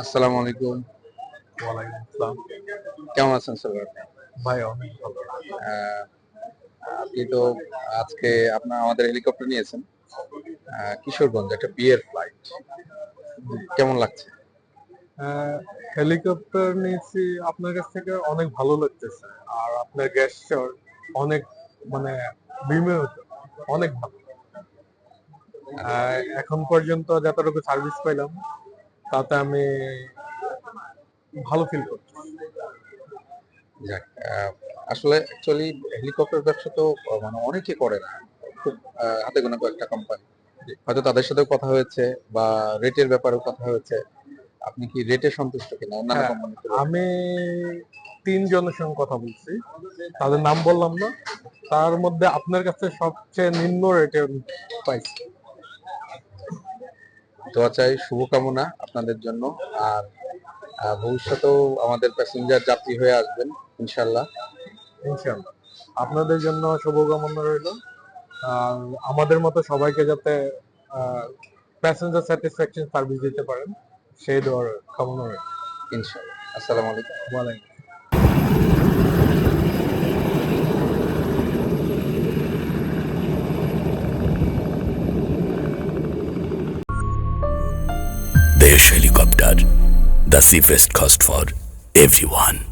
আসসালামু আলাইকুম। কেমন আছেন স্যার? ভাই অনেক ভালো। আপনি তো আজকে আপনার আমাদের হেলিকপ্টার নিয়েছেন। কিশোরগঞ্জ একটা বিয়ের ফ্লাইট কেমন লাগছে? হেলিকপ্টার নিয়েছি আপনার কাছ থেকে অনেক ভালো লাগতেছে। আর আপনার গ্যাসচার অনেক মানে বিমেয় অনেক ভালো। এখন পর্যন্ত যতটুকু সার্ভিস পাইলাম তাতে আমি ভালো ফিল করছি। যাক আসলে অ্যাকচুয়ালি হেলিকপ্টার ব্যবসা তো মানে অনেকে করে না। খুব হাতে গোনা কয়েকটা কোম্পানি হয়তো তাদের সাথেও কথা হয়েছে বা রেটের ব্যাপারেও কথা হয়েছে। আপনি কি রেটে সন্তুষ্ট কিনা? অন্যান্য হ্যাঁ, কোম্পানি আমি তিনজনের সঙ্গে কথা বলছি। তাদের নাম বললাম না। তার মধ্যে আপনার কাছে সবচেয়ে নিম্ন রেটে পাইছি। দোয়া চাই শুভকামনা আপনাদের জন্য। আর ভবিষ্যতেও আমাদের প্যাসেঞ্জার যাত্রী হয়ে আসবেন ইনশাল্লাহ ইনশাল্লাহ আপনাদের জন্য শুভকামনা রইল। আর আমাদের মতো সবাইকে যাতে প্যাসেঞ্জার স্যাটিসফ্যাকশন সার্ভিস দিতে পারেন সেই দেওয়ার কামনা রইল। ইনশাল্লাহ আসসালামু আলাইকুম। ওয়ালাইকুম Dash Helicopter, the safest cost for everyone.